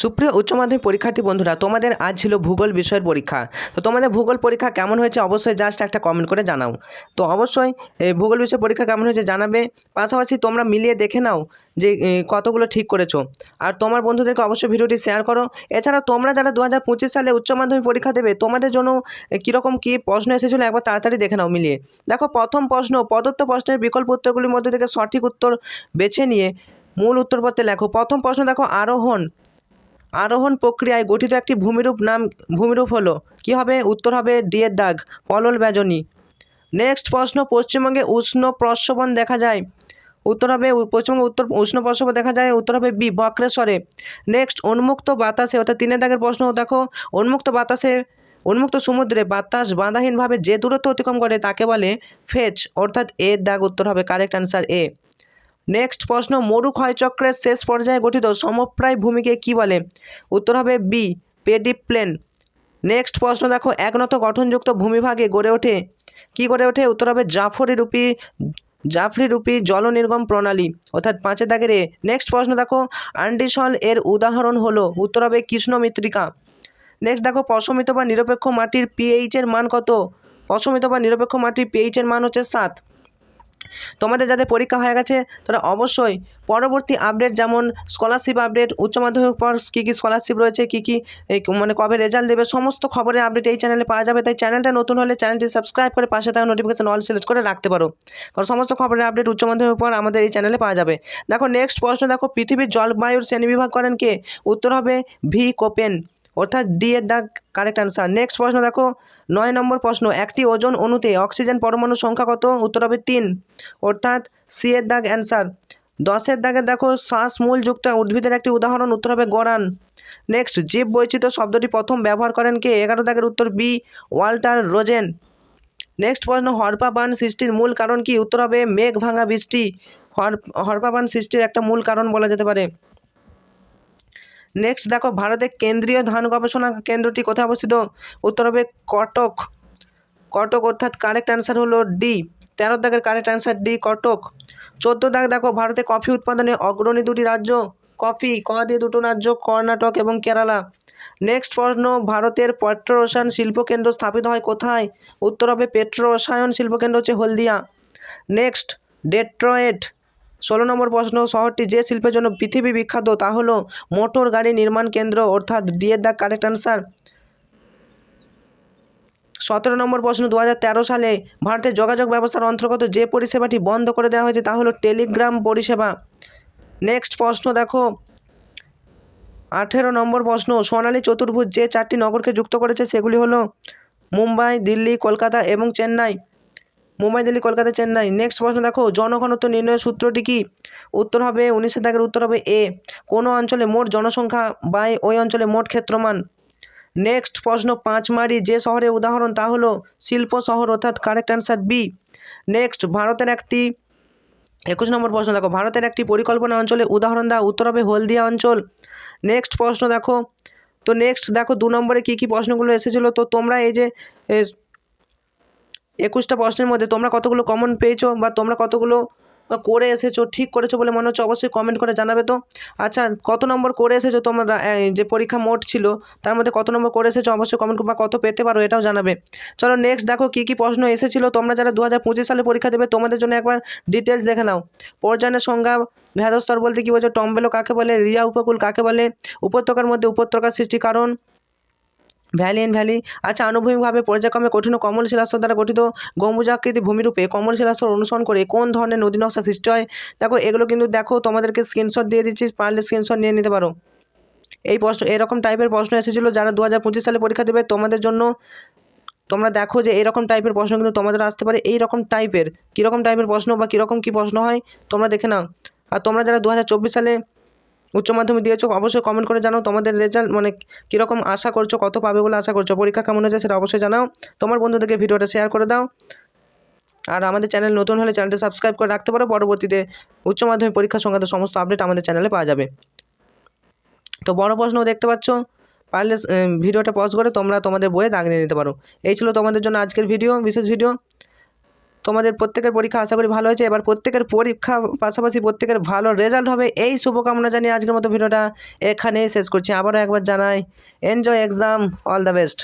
সুপ্রিয় উচ্চ মাধ্যমিক পরীক্ষার্থী বন্ধুরা, তোমাদের আজ ছিল ভূগোল বিষয়ের পরীক্ষা। তো তোমাদের ভূগোল পরীক্ষা কেমন হয়েছে অবশ্যই জাস্ট একটা কমেন্ট করে জানাও। তো অবশ্যই ভূগোল বিষয়ের পরীক্ষা কেমন হয়েছে জানাবে। পাশাপাশি তোমরা মিলিয়ে দেখে নাও যে কতগুলো ঠিক করেছ। আর তোমার বন্ধুদেরকে অবশ্যই ভিডিওটি শেয়ার করো। এছাড়া তোমরা যারা দু হাজার পঁচিশ সালে উচ্চ মাধ্যমিক পরীক্ষা দেবে, তোমাদের জন্য কীরকম কী প্রশ্ন এসেছিল একবার তাড়াতাড়ি দেখে নাও মিলিয়ে। দেখো, প্রথম প্রশ্ন, প্রদত্ত প্রশ্নের বিকল্প উত্তরগুলির মধ্যে থেকে সঠিক উত্তর বেছে নিয়ে মূল উত্তরপত্রে লেখো। প্রথম প্রশ্ন দেখো, আরোহণ। আরোহণ প্রক্রিয়ায় গঠিত একটি ভূমিরূপ নাম, ভূমিরূপ হলো, কি হবে? উত্তর হবে ডিয়ের দাগ, পলল ব্যজনী। নেক্সট প্রশ্ন, পশ্চিমবঙ্গে উষ্ণ প্রস্রবণ দেখা যায়। উত্তর হবে, পশ্চিমবঙ্গে উত্তর, উষ্ণ প্রস্রবণ দেখা যায়, উত্তর হবে বি, বক্রেশ্বরে। নেক্সট, উন্মুক্ত বাতাসে, অর্থাৎ তিনের দাগের প্রশ্ন, দেখো, উন্মুক্ত বাতাসে, উন্মুক্ত সমুদ্রে বাতাস বাধাহীনভাবে যে দূরত্ব অতিক্রম করে তাকে বলে ফেচ অর্থাৎ এর দাগ উত্তর হবে কারেক্ট অ্যান্সার এ নেক্সট প্রশ্ন মরু ক্ষয়চক্রের শেষ পর্যায়ে গঠিত সমপ্রায় ভূমিকে কি বলে? উত্তর হবে বি পেডিপ্লেন নেক্সট প্রশ্ন, দেখো, একনত গঠনযুক্ত ভূমিভাগে গড়ে ওঠে। কি গড়ে ওঠে? উত্তর হবে জাফরি রূপী জাফরি রূপী জল নির্গম প্রণালী, অর্থাৎ পাঁচের দাগের এ। নেক্সট প্রশ্ন, দেখো আন্ডিসল এর উদাহরণ হলো, উত্তর হবে কৃষ্ণ মৃত্তিকা। নেক্সট দেখো, পশমিত বা নিরপেক্ষ মাটির পিএইচ এর মান কত? পশমিত বা নিরপেক্ষ মাটির পিএইচ এর মান হচ্ছে সাত। তোমাদের যাদের পরীক্ষা হয়ে গেছে, তারা অবশ্যই পরবর্তী আপডেট যেমন স্কলারশিপ আপডেট উচ্চ মাধ্যমিক পর কী কী স্কলারশিপ রয়েছে, কী কী মানে কবে রেজাল্ট দেবে, সমস্ত খবরের আপডেট এই চ্যানেলে পাওয়া যাবে। তাই চ্যানেলটা নতুন হলে চ্যানেলটি সাবস্ক্রাইব করে পাশে থাকা নোটিফিকেশন অল সিলেক্ট করে রাখতে পারো। কারণ সমস্ত খবরের আপডেট উচ্চ মাধ্যমিক পর আমাদের এই চ্যানেলে পাওয়া যাবে। দেখো নেক্সট প্রশ্ন, দেখো পৃথিবীর জলবায়ুর শ্রেণীবিভাগ করেন কে? উত্তর হবে ভি কোপেন। অর্থাৎ ডি এর দাগ কারেক্ট অ্যান্সার নেক্সট প্রশ্ন, দেখো নয় নম্বর প্রশ্ন, একটি ওজন অণুতে অক্সিজেন পরমাণুর সংখ্যা কত? উত্তর হবে তিন। অর্থাৎ সি এর দাগ অ্যান্সার দশের দাগে দেখো শ্বাসমূলযুক্ত উদ্ভিদের একটি উদাহরণ, উত্তর হবে গরান নেক্সট জীব বৈচিত্র্য শব্দটি প্রথম ব্যবহার করেন কে? এগারো দাগের উত্তর বি, ওয়াল্টার রোজেন। নেক্সট প্রশ্ন, হরপা বান সৃষ্টির মূল কারণ কি? উত্তর হবে মেঘ ভাঙা বৃষ্টি। হর, হরপা বান সৃষ্টির একটা মূল কারণ বলা যেতে পারে। নেক্সট দেখো, ভারতের কেন্দ্রীয় ধান গবেষণা কেন্দ্রটি কোথায় অবস্থিত? উত্তর হবে কটক। কটক অর্থাৎ কারেক্ট অ্যান্সার হলো ডি তেরো দাগের কারেক্ট অ্যান্সার ডি কটক। চোদ্দ দাগ দেখো, ভারতে কফি উৎপাদনে অগ্রণী দুটি রাজ্য। কফি, ক দিয়ে দুটো রাজ্য, কর্ণাটক এবং কেরালা। নেক্সট প্রশ্ন, ভারতের পেট্রো রসায়ন শিল্পকেন্দ্র স্থাপিত হয় কোথায়? উত্তর হবে পেট্রো রসায়ন শিল্পকেন্দ্র হচ্ছে হলদিয়া। নেক্সট ডেট্রয়েট ষোলো নম্বর প্রশ্ন, শহরটি যে শিল্পের জন্য পৃথিবী বিখ্যাত তা হলো মোটর গাড়ি নির্মাণ কেন্দ্র, অর্থাৎ ডি এর দাগ কারেক্ট অ্যান্সার। সতেরো নম্বর প্রশ্ন দু হাজার তেরো সালে ভারতের যোগাযোগ ব্যবস্থার অন্তর্গত যে পরিষেবাটি বন্ধ করে দেওয়া হয়েছে তা হলো টেলিগ্রাম পরিষেবা। নেক্সট প্রশ্ন দেখো। আঠেরো নম্বর প্রশ্ন, সোনালী চতুর্ভুজ যে চারটি নগরকে যুক্ত করেছে সেগুলি হলো মুম্বাই, দিল্লি, কলকাতা এবং চেন্নাই। মুম্বাই, দিল্লি, কলকাতা, চেন্নাই। নেক্সট প্রশ্ন দেখো, জনঘনত্ব নির্ণয়ের সূত্রটি কি? উত্তর হবে উনিশের দাগের উত্তর হবে এ কোনো অঞ্চলে মোট জনসংখ্যা বাই ওই অঞ্চলে মোট ক্ষেত্রমান? নেক্সট প্রশ্ন, পাঁচমারি যে শহরের উদাহরণ, তা হলো শিল্প শহর, অর্থাৎ কারেক্ট অ্যান্সার বি নেক্সট ভারতের একটি, একুশ নম্বর প্রশ্ন দেখো, ভারতের একটি পরিকল্পনা অঞ্চলে উদাহরণ দাও, উত্তর হবে হলদিয়া অঞ্চল। নেক্সট প্রশ্ন দেখো, তো নেক্সট দেখো, দু নম্বরে কী কী প্রশ্নগুলো এসেছিল, তো তোমরা এই যে একুশটা প্রশ্নের মধ্যে তোমরা কতগুলো কমন পেয়েছ বা তোমরা কতগুলো করে এসেছ, ঠিক করেছ বলে মনে হচ্ছে অবশ্যই কমেন্ট করে জানাবে তো। আচ্ছা কত নম্বর করে এসেছ তোমরা যে পরীক্ষা মোট ছিল, তার মধ্যে কত নম্বর করে এসেছ অবশ্যই কমেন্ট বা কত পেতে পারো এটাও জানাবে। চলো নেক্সট দেখো কী কী প্রশ্ন এসেছিল, তোমরা যারা দু হাজার পঁচিশ সালে পরীক্ষা দেবে তোমাদের জন্য একবার ডিটেলস দেখে নাও। পর্যায়ের সংজ্ঞা ভেদস্তর বলতে কী বলছো টম্বেলো কাকে বলে, রিয়া উপকূল কাকে বলে, উপত্যকার মধ্যে উপত্যকার সৃষ্টি কারণ ভ্যালি অ্যান্ড ভ্যালি। আচ্ছা আনুভূমিকভাবে পর্যায়ক্রমে কঠিন কমল শিলাস্তর দ্বারা গঠিত গম্বুজাকৃতি ভূমিরূপে কমল শিলাস্তর অনুসরণ করে কোন ধরনের নদী নকশা সৃষ্টি হয়? দেখো, এগুলো কিন্তু দেখো, তোমাদেরকে স্ক্রিনশট দিয়ে দিচ্ছি, পারলে স্ক্রিনশট নিয়ে নিতে পারো। এই প্রশ্ন, এরকম টাইপের প্রশ্ন এসেছিল যারা দু হাজার পঁচিশ সালে পরীক্ষা দেবে, তোমাদের জন্য তোমরা দেখো যে এরকম টাইপের প্রশ্ন কিন্তু তোমাদের আসতে পারে। এই রকম টাইপের কীরকম টাইপের প্রশ্ন বা কীরকম কী প্রশ্ন হয়, তোমরা দেখে নাও। আর তোমরা যারা দু হাজার চব্বিশ সালে উচ্চ মাধ্যমিক দিয়েছ, অবশ্যই কমেন্ট করে জানাও তোমাদের রেজাল্ট মানে কীরকম আশা করছ, কত পাবে বলে আশা করছ, পরীক্ষা কেমন হয়েছে সেটা অবশ্যই জানাও। তোমার বন্ধুদেরকে ভিডিওটা শেয়ার করে দাও। আর আমাদের চ্যানেল নতুন হলে চ্যানেলটা সাবস্ক্রাইব করে রাখতে পারো, পরবর্তীতে উচ্চ মাধ্যমিক পরীক্ষা সংক্রান্ত সমস্ত আপডেট আমাদের চ্যানেলে পাওয়া যাবে। তো বড় প্রশ্নও দেখতে পাচ্ছ, পারলে ভিডিওটা পজ করে তোমরা তোমাদের বইয়ে দাগ নিয়ে নিতে পারো। এই ছিল তোমাদের জন্য আজকের ভিডিও বিশেষ ভিডিও তোমাদের প্রত্যেকের পরীক্ষা আশা করি ভালো হয়েছে। এবার প্রত্যেকের পরীক্ষা পাশাপাশি প্রত্যেকের ভালো রেজাল্ট হবে। এই শুভকামনা জানিয়ে আজকের মতো ভিডিওটা এখানেই শেষ করছি। আবারও একবার জানাই enjoy exam all the best